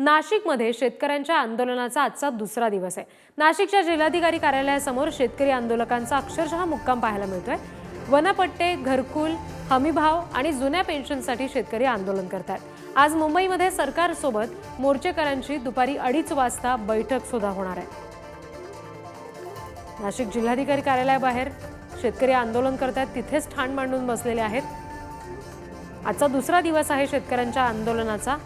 नाशिकमध्ये शेतकऱ्यांच्या आंदोलनाचा आजचा दुसरा दिवस आहे. नाशिकच्या जिल्हाधिकारी कार्यालयासमोर शेतकरी आंदोलकांचा अक्षरशः मुक्काम पाहायला मिळतोय. वनपट्टे घरकुल हमीभाव आणि जुन्या पेन्शनसाठी शेतकरी आंदोलन करतात आज मुंबईमध्ये सरकारसोबत मोर्चेकऱ्यांची दुपारी अडीच वाजता बैठक सुद्धा होणार आहे. नाशिक जिल्हाधिकारी कार्यालयाबाहेर शेतकरी आंदोलन करतात तिथेच ठाण मांडून बसलेले आहेत. आजचा दुसरा दिवस आहे शेतकऱ्यांच्या आंदोलनाचा.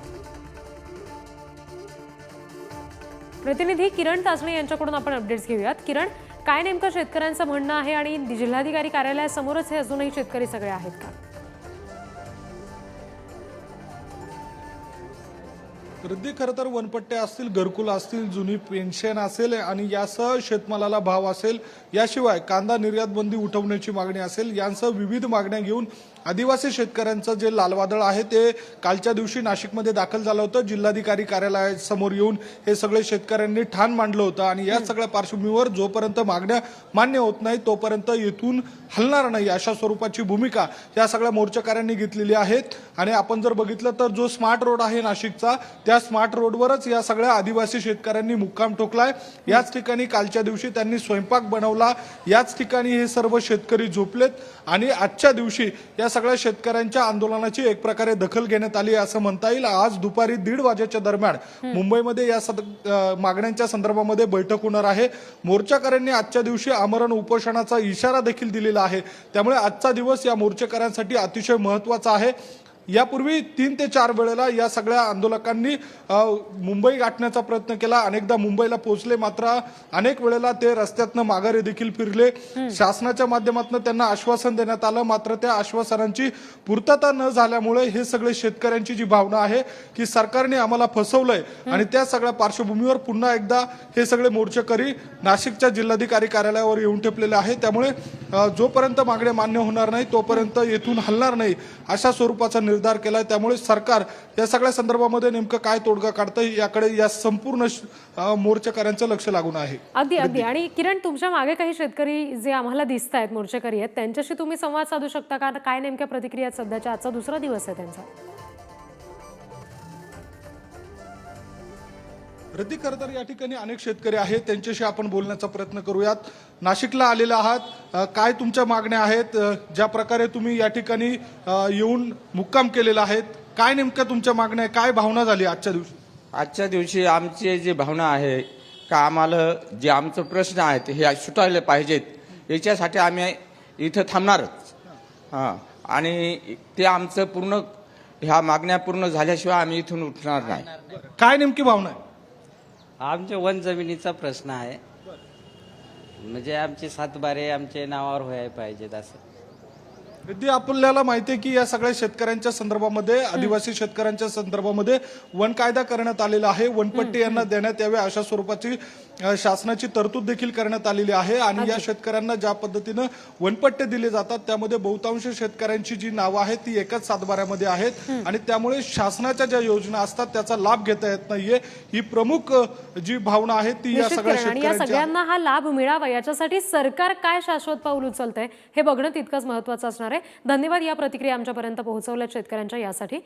प्रतिनिधी किरण तासणे यांच्याकडून आपण अपडेट्स घेऊयात. किरण काय नेमकं शेतकऱ्यांचं म्हणणं आहे आणि जिल्हाधिकारी कार्यालयासमोरच हे अजूनही शेतकरी सगळे आहेत का? रद्दी खरं तर वनपट्टे असतील घरकुल असतील जुनी पेन्शन असेल आणि यासह शेतमालाला भाव असेल याशिवाय कांदा निर्यात बंदी उठवण्याची मागणी असेल यांसह विविध मागण्या घेऊन आदिवासी शेतकऱ्यांचं जे लालवादळ आहे ते कालच्या दिवशी नाशिकमध्ये दाखल झालं होतं. जिल्हाधिकारी कार्यालयासमोर येऊन हे सगळे शेतकऱ्यांनी ठाण मांडलं होतं आणि या सगळ्या पार्श्वभूमीवर जोपर्यंत मागण्या मान्य होत नाही तोपर्यंत येथून हलणार नाही अशा स्वरूपाची भूमिका या सगळ्या मोर्चेकऱ्यांनी घेतलेली आहेत. आणि आपण जर बघितलं तर जो स्मार्ट रोड आहे नाशिकचा त्या स्मार्ट रोडवरच या सगळ्या आदिवासी शेतकऱ्यांनी मुक्काम ठोकलाय. याच ठिकाणी कालच्या दिवशी त्यांनी स्वयंपाक बनवला. याच ठिकाणी हे सर्व शेतकरी झोपलेत आणि आजच्या दिवशी या सगळ्या शेतकऱ्यांच्या आंदोलनाची एक प्रकारे दखल घेण्यात आली असं म्हणता येईल. आज दुपारी दीड वाजेच्या दरम्यान मुंबईमध्ये या सद मागण्यांच्या संदर्भामध्ये बैठक होणार आहे. मोर्चाकऱ्यांनी आजच्या दिवशी आमरण उपोषणाचा इशारा देखील दिलेला आहे. त्यामुळे आजचा दिवस या मोर्चेकऱ्यांसाठी अतिशय महत्त्वाचा आहे. यापूर्वी तीन ते चार वेळेला या सगळ्या आंदोलकांनी मुंबई गाठण्याचा प्रयत्न केला. अनेकदा मुंबईला पोहोचले मात्र अनेक वेळेला ते रस्त्यातनं माघारी देखील फिरले. शासनाच्या माध्यमातून त्यांना आश्वासन देण्यात आलं. मात्र त्या आश्वासनांची पूर्तता न झाल्यामुळे हे सगळे शेतकऱ्यांची जी भावना आहे की सरकारने आम्हाला फसवलंय आणि त्या सगळ्या पार्श्वभूमीवर पुन्हा एकदा हे सगळे मोर्चेकरी नाशिकच्या जिल्हाधिकारी कार्यालयावर येऊन ठेपलेले आहे त्यामुळे जोपर्यंत मागण्या मान्य होणार नाही तोपर्यंत येथून हलणार नाही अशा स्वरूपाचा निर्धार केलाय. त्यामुळे सरकार या सगळ्या संदर्भामध्ये नेमकं काय तोडगा काढतंय याकडे या संपूर्ण मोर्चेकऱ्यांचं लक्ष लागून आहे. अगदी अगदी. आणि किरण तुमच्या मागे काही शेतकरी जे आम्हाला दिसत आहेत मोर्चेकरी आहेत त्यांच्याशी तुम्ही संवाद साधू शकता का? काय नेमक्या प्रतिक्रिया सध्याच्या? आजचा दुसरा दिवस आहे त्यांचा. रद्दी खरं या ठिकाणी अनेक शेतकरी आहेत. त्यांच्याशी आपण बोलण्याचा प्रयत्न करूयात. नाशिकला आलेले आहात. काय तुमच्या मागण्या आहेत? ज्या प्रकारे तुम्ही या ठिकाणी येऊन मुक्काम केलेला आहेत काय नेमक्या तुमच्या मागण्या आहे? काय भावना झाली आजच्या दिवशी? आजच्या दिवशी आमची जी भावना आहे का आम्हाला जे आमचं प्रश्न आहेत हे सुटायला पाहिजेत याच्यासाठी आम्ही इथं थांबणारच. हां. आणि ते आमचं पूर्ण ह्या मागण्या पूर्ण झाल्याशिवाय आम्ही इथून उठणार नाही. काय नेमकी भावना आहे? आमच्या वन जमिनीचा प्रश्न आहे. म्हणजे आमचे सातबारे आमचे नावावर व्हायला पाहिजेत असं. विद्या आपल्याला माहिती आहे की या सगळ्या शेतकऱ्यांच्या संदर्भामध्ये आदिवासी शेतकऱ्यांच्या संदर्भामध्ये वन कायदा करण्यात आलेला आहे. वनपट्टी यांना देण्यात यावे अशा स्वरूपाची शासनाची तरतूद देखील करण्यात आलेली आहे. आणि या शेतकऱ्यांना ज्या पद्धतीनं वनपट्टे दिले जातात त्यामध्ये बहुतांश शेतकऱ्यांची जी नावं आहेत ती एकाच सातबाऱ्यामध्ये आहेत. आणि त्यामुळे शासनाच्या ज्या योजना असतात त्याचा लाभ घेता येत नाहीये. ही प्रमुख जी भावना आहे ती या सगळ्या. सगळ्यांना हा लाभ मिळावा याच्यासाठी सरकार काय शाश्वत पाऊल उचलतंय हे बघणं तितकंच महत्वाचं असणार आहे धन्यवाद या प्रतिक्रिया आमच्यापर्यंत पोहोचवल्या शेतकऱ्यांच्या यासाठी.